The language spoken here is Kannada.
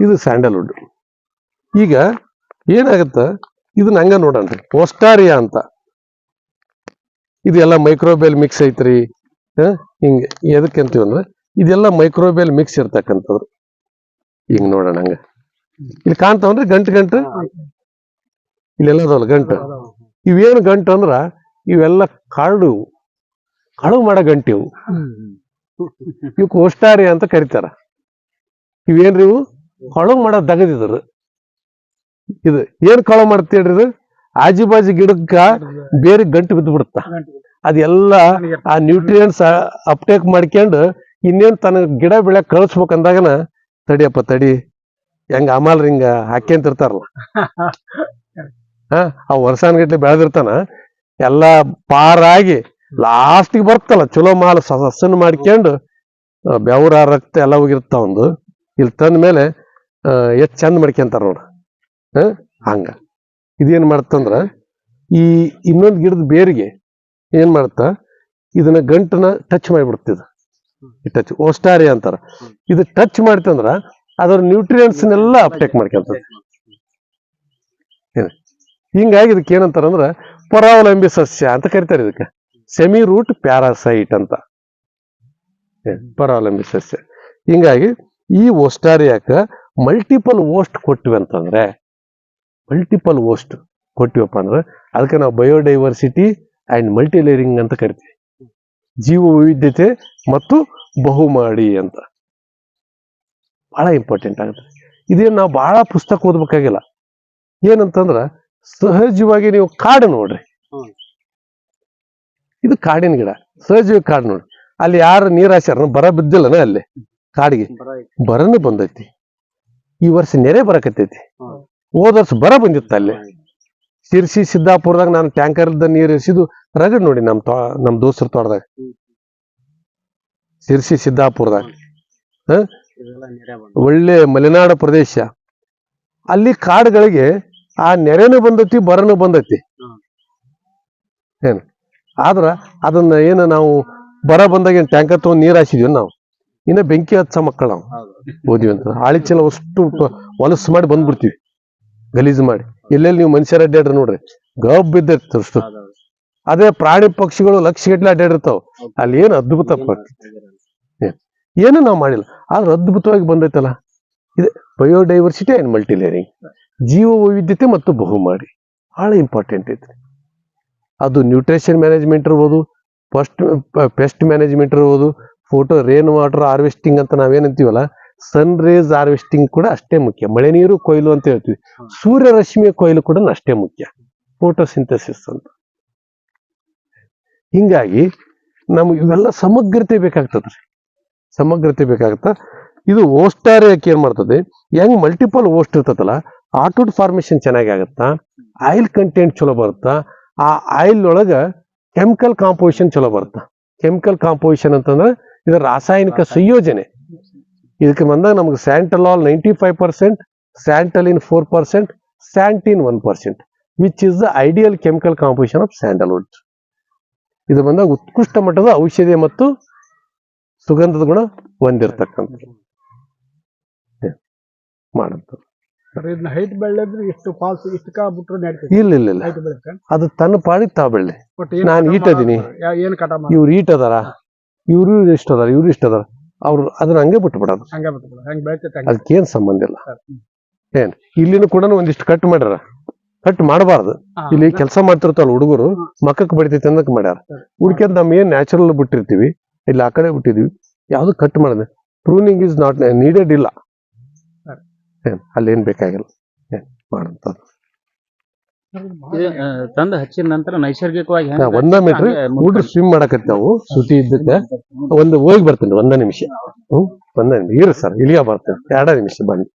ಇದು ಸ್ಯಾಂಡಲ್ವುಡ್ ಈಗ ಏನಾಗತ್ತ? ಇದನ್ನ ಹಂಗ ನೋಡಣ್ರಿ ಓಸ್ಟಾರಿಯಾ ಅಂತ. ಇದೆಲ್ಲ ಮೈಕ್ರೋಬೇಲ್ ಮಿಕ್ಸ್ ಐತ್ರಿ. ಹಿಂಗೆ ಎದಕ್ಕೆ ಅಂತೀವಿ ಅಂದ್ರೆ ಇದೆಲ್ಲ ಮೈಕ್ರೋಬೇಲ್ ಮಿಕ್ಸ್ ಇರ್ತಕ್ಕಂಥದ್ದು. ಹಿಂಗ್ ನೋಡೋಣ ಹಂಗ. ಇಲ್ಲಿ ಕಾಣ್ತಾವನ್ರಿ ಗಂಟು ಗಂಟು? ಇಲ್ಲೆಲ್ಲ ಅದಾವಲ್ಲ ಗಂಟು. ಇವೇನು ಗಂಟು ಅಂದ್ರ ಇವೆಲ್ಲ ಕಾಳು ಕಳುವು ಕಳು ಮಾಡೋ ಗಂಟಿವು ಇವು. ಓಸ್ಟಾರಿ ಅಂತ ಕರಿತಾರ. ಇವೇನ್ರಿ ಇವು? ಕಳು ಮಾಡೋದ್ ದಗದಿದ್ರು ಇದು ಏನ್ ಕಳು ಮಾಡ್ತೀರಿ ಇದು? ಆಜು ಬಾಜು ಗಿಡಕ್ಕ ಬೇರೆ ಗಂಟು ಬಿದ್ದು ಬಿಡುತ್ತ ಅದೆಲ್ಲ ಆ ನ್ಯೂಟ್ರಿಯೆಂಟ್ಸ್ ಅಪ್ಟೇಕ್ ಮಾಡ್ಕೊಂಡು ಇನ್ನೇನ್ ತನ್ನ ಗಿಡ ಬೆಳೆ ಕಳಿಸ್ಬೇಕಂದಾಗನ ತಡಿಯಪ್ಪ ತಡಿ. ಹೆಂಗ ಅಮಾಲ್ ಹಿಂಗ ಹಾಕ್ಯಂತಿರ್ತಾರಲ್ಲ. ಹಾ, ಆ ವರ್ಷಾನ್ಗಟ್ಲೆ ಬೆಳೆದಿರ್ತಾನ. ಎಲ್ಲಾ ಪಾರಾಗಿ ಲಾಸ್ಟಿಗೆ ಬರ್ತಲ್ಲ. ಚಲೋ ಮಾಲ್ ಸಸನ್ ಮಾಡ್ಕೊಂಡು ಬೆವರ, ರಕ್ತ ಎಲ್ಲ ಹೋಗಿರ್ತಾವ ಒಂದು ಇಲ್ಲಿ ತಂದ ಮೇಲೆ ಎಷ್ಟು ಚಂದ ಮಡ್ಕೊಂತಾರ ನೋಡ. ಹ ಹಂಗ. ಇದೇನ್ ಮಾಡ್ತಂದ್ರ ಈ ಇನ್ನೊಂದು ಗಿಡದ ಬೇರಿಗೆ ಏನು ಮಾಡ್ತಾ ಇದನ್ನ ಗಂಟನ ಟಚ್ ಮಾಡಿಬಿಡ್ತಿದ. ಟಚ್ ಓಸ್ಟಾರಿ ಅಂತಾರ. ಇದು ಟಚ್ ಮಾಡ್ತಂದ್ರ ಅದರ ನ್ಯೂಟ್ರಿಯೆಂಟ್ಸ್ನೆಲ್ಲ ಅಪ್ಟೇಕ್ ಮಾಡ್ಕೊಂತದ ಹಿಂಗಾಗಿ ಇದಕ್ಕೆ ಏನಂತಾರಂದ್ರ ಪರಾವಲಂಬಿ ಸಸ್ಯ ಅಂತ ಕರಿತಾರೆ ಇದಕ್ಕೆ. ಸೆಮಿ ರೂಟ್ ಪ್ಯಾರಾಸೈಟ್ ಅಂತ. ಪರಾವಲಂಬಿ ಸಸ್ಯ. ಹಿಂಗಾಗಿ ಈ ಓಸ್ಟಾರಿಯಾಕ ಮಲ್ಟಿಪಲ್ ಓಸ್ಟ್ ಕೊಟ್ವಿ ಅಂತಂದ್ರೆ ಮಲ್ಟಿಪಲ್ ಓಸ್ಟ್ ಕೊಟ್ಟಿವಪ್ಪ ಅಂದ್ರೆ ಅದಕ್ಕೆ ನಾವು ಬಯೋಡೈವರ್ಸಿಟಿ ಅಂಡ್ ಮಲ್ಟಿಲೇರಿಂಗ್ ಅಂತ ಕರಿತೀವಿ. ಜೀವ ವೈವಿಧ್ಯತೆ ಮತ್ತು ಬಹುಮಾಡಿ ಅಂತ. ಬಹಳ ಇಂಪಾರ್ಟೆಂಟ್ ಆಗುತ್ತೆ. ಇದೇನು ನಾವು ಬಹಳ ಪುಸ್ತಕ ಓದ್ಬೇಕಾಗಿಲ್ಲ. ಏನಂತಂದ್ರ ಸಹಜವಾಗಿ ನೀವು ಕಾಡು ನೋಡ್ರಿ. ಇದು ಕಾಡಿನ ಗಿಡ. ಸಹಜವಾಗಿ ಕಾಡು ನೋಡ್ರಿ. ಅಲ್ಲಿ ಯಾರು ನೀರ್ ಹಾಸ್ಯಾರ ಬರ ಬಿದ್ದಿಲ್ಲನ ಅಲ್ಲಿ? ಕಾಡಿಗೆ ಬರನು ಬಂದೈತಿ. ಈ ವರ್ಷ ನೆರೆ ಬರಕತ್ತೈತಿ. ಹೋದ ವರ್ಷ ಬರ ಬಂದಿತ್ತು ಅಲ್ಲಿ. ಶಿರ್ಸಿ ಸಿದ್ದಾಪುರದಾಗ ನಾನು ಟ್ಯಾಂಕರ್ ಇದ್ದ ನೀರು ಇರಿಸಿದ್ದು ರಗಡ್ ನೋಡಿ ನಮ್ ತೋ ನಮ್ ದೋಸ್ತರ ತೋಟದಾಗ. ಶಿರ್ಸಿ ಸಿದ್ದಾಪುರದಾಗ. ಒಳ್ಳೆ ಮಲೆನಾಡು ಪ್ರದೇಶ. ಅಲ್ಲಿ ಕಾಡುಗಳಿಗೆ ಆ ನೆರೆನು ಬಂದೈತಿ ಬರನು ಬಂದೈತಿ. ಏನ್? ಆದ್ರ ಅದನ್ನ ಏನು ನಾವು ಬರ ಬಂದಾಗ ಏನ್ ಟ್ಯಾಂಕರ್ ತಗೊಂಡ್ ನೀರ್ ಹಾಸಿದೀವಿ ನಾವು. ಇನ್ನ ಬೆಂಕಿ ಹಚ್ಚ ಮಕ್ಕಳ ನಾವು ಓದಿವಿ ಅಂತ ಆಳಿಚೆಲ್ಲ ಚೀಲ ಅಷ್ಟು ಹೊಲಸು ಮಾಡಿ ಬಂದ್ಬಿಡ್ತೀವಿ. ಗಲೀಜು ಮಾಡಿ. ಎಲ್ಲೆಲ್ಲಿ ನೀವು ಮನುಷ್ಯರ ಅಡ್ಡಾಡ್ರಿ ನೋಡ್ರಿ. ಗಬ್ ಬಿದ್ದಿರ್ತ ಅಷ್ಟು. ಅದೇ ಪ್ರಾಣಿ ಪಕ್ಷಿಗಳು ಲಕ್ಷ ಗಟ್ಲೆ ಅಡ್ಡಾಡಿರ್ತಾವ ಅಲ್ಲಿ ಏನು ಅದ್ಭುತ ಏನು ನಾವು ಮಾಡಿಲ್ಲ. ಆದ್ರೆ ಅದ್ಭುತವಾಗಿ ಬಂದೈತಲ್ಲ. ಇದೆ ಬಯೋಡೈವರ್ಸಿಟಿ ಅಂಡ್ ಮಲ್ಟಿಲೇರಿಂಗ್. ಜೀವ ವೈವಿಧ್ಯತೆ ಮತ್ತು ಬಹುಮಾಡಿ ಬಹಳ ಇಂಪಾರ್ಟೆಂಟ್ ಐತ್ರಿ ಅದು ನ್ಯೂಟ್ರಿಷನ್ ಮ್ಯಾನೇಜ್ಮೆಂಟ್ ಇರ್ಬೋದು ಫಸ್ಟ್ ಪೆಸ್ಟ್ ಮ್ಯಾನೇಜ್ಮೆಂಟ್ ಇರ್ಬೋದು ಫೋಟೋ ರೇನ್ ವಾಟರ್ ಹಾರ್ವೆಸ್ಟಿಂಗ್ ಅಂತ ನಾವೇನಂತೀವಲ್ಲ ಸನ್ ರೇಸ್ ಹಾರ್ವೆಸ್ಟಿಂಗ್ ಕೂಡ ಅಷ್ಟೇ ಮುಖ್ಯ. ಮಳೆ ನೀರು ಕೊಯ್ಲು ಅಂತ ಹೇಳ್ತೀವಿ. ಸೂರ್ಯ ರಶ್ಮಿಯ ಕೊಯ್ಲು ಕೂಡ ಅಷ್ಟೇ ಮುಖ್ಯ. ಫೋಟೋಸಿಂಥಸಿಸ್ ಅಂತ. ಹಿಂಗಾಗಿ ನಮ್ಗೆ ಇವೆಲ್ಲ ಸಮಗ್ರತೆ ಬೇಕಾಗ್ತದ್ರಿ ಸಮಗ್ರತೆ ಬೇಕಾಗತ್ತ. ಇದು ಓಸ್ಟಾರಿಯಕ್ಕೆ ಏನ್ ಮಾಡ್ತದೆ ಹೆಂಗ್ ಮಲ್ಟಿಪಲ್ ಓಸ್ಟ್ ಇರ್ತದಲ್ಲ ಆಟೋಡ್ ಫಾರ್ಮೇಶನ್ ಚೆನ್ನಾಗಿ ಆಗತ್ತಾ ಆಯಿಲ್ ಕಂಟೆಂಟ್ ಚಲೋ ಬರುತ್ತಾ ಆ ಆಯಿಲ್ ಒಳಗ ಕೆಮಿಕಲ್ ಕಾಂಪೋಸಿಷನ್ ಚಲೋ ಬರುತ್ತಾ. ಕೆಮಿಕಲ್ ಕಾಂಪೋಸಿಷನ್ ಅಂತಂದ್ರೆ ಇದು ರಾಸಾಯನಿಕ ಸಂಯೋಜನೆ. ಇದಕ್ಕೆ ಬಂದಾಗ ನಮ್ಗೆ santalol ninety five percent santalene four percent santene one percent which is the ideal chemical composition of sandalwood ಇದು ಬಂದಾಗ ಉತ್ಕೃಷ್ಟ ಮಟ್ಟದ ಔಷಧಿ ಮತ್ತು ಸುಗಂಧದ ಗುಣ ಹೊಂದಿರತಕ್ಕಂಥ ಮಾಡಿಲ್ಲ ಹೈಟ್ ಬೆಳೆದ್ರೆ ಇಷ್ಟು ಫಾಲ್ಸ್ ಇಷ್ಟಕ್ಕ ಬಿಟ್ರು ನಡೀತದೆ ಇಲ್ಲ ಇಲ್ಲ ಇಲ್ಲ. ಅದು ತನ್ನ ಪಾಡಿ ತಾ ಬೆಳ್ಳಿ. ನಾನು ನಾನ್ ಈಟ್ ಅದೀನಿ. ಏನ್ ಕಟ ಮಾಡಿ ಇವ್ರು ಈಟ್ ಅದಾರ ಇವ್ರು ಇಷ್ಟ ಅದಾರ ಇವ್ರು ಇಷ್ಟ ಅದಾರ. ಅವ್ರು ಅದನ್ನ ಹಂಗೆ ಬಿಟ್ಟು ಬಿಡೋದು ಹಂಗ ಬಿಟ್ಬಿಡು ಹೆಂಗ್ ಬೆಳಿತೈತೆ ಹಂಗ. ಅದಕ್ಕೇನ್ ಸಂಬಂಧ ಇಲ್ಲ. ಏನ್ ಇಲ್ಲಿನೂ ಕೂಡ ಒಂದಿಷ್ಟು ಕಟ್ ಮಾಡ್ಯಾರ. ಕಟ್ ಮಾಡಬಾರ್ದು. ಇಲ್ಲಿ ಕೆಲಸ ಮಾಡ್ತಿರ್ತಾವಲ್ಲ ಹುಡುಗರು ಮಕ್ಕಕ್ಕೆ ಬಡಿತೈತೆ ಅನ್ನಕ್ ಮಾಡ್ಯಾರ. ಹುಡ್ಕ್ಯಂತ ನಮ್ ಏನ್ ನ್ಯಾಚುರಲ್ ಬಿಟ್ಟಿರ್ತೀವಿ ಇಲ್ಲಿ ಆ ಕಡೆ ಬಿಟ್ಟಿದ್ವಿ ಯಾವ್ದು ಕಟ್ ಮಾಡಿದೆ. ಪ್ರೂನಿಂಗ್ ಇಸ್ ನಾಟ್ ನೀಡೆಡ್ ಇಲ್ಲ. ಏನ್ ಅಲ್ಲಿ ಏನ್ ಬೇಕಾಗಿಲ್ಲ. ಏನ್ ಮಾಡಂತ ತಂದು ಹಚ್ಚಿದ ನಂತರ ನೈಸರ್ಗಿಕವಾಗಿ ಒಂದ ಮೀಟರ್ ಹುಡುಗರು ಹುಡ್ರು ಸ್ವಿಮ್ ಮಾಡಕತ್ತಾವು ಸುತಿ ಇದ್ದಕ್ಕೆ. ಒಂದು ಹೋಗಿ ಬರ್ತೀನಿ ಒಂದ ನಿಮಿಷ. ಹ್ಮ್? ಒಂದ ನಿಮಿಷ. ಇರು ಸರ್ ಇಲ್ಲಿಯ ಬರ್ತೇನೆ. ಎರಡ ನಿಮಿಷ ಬನ್ನಿ.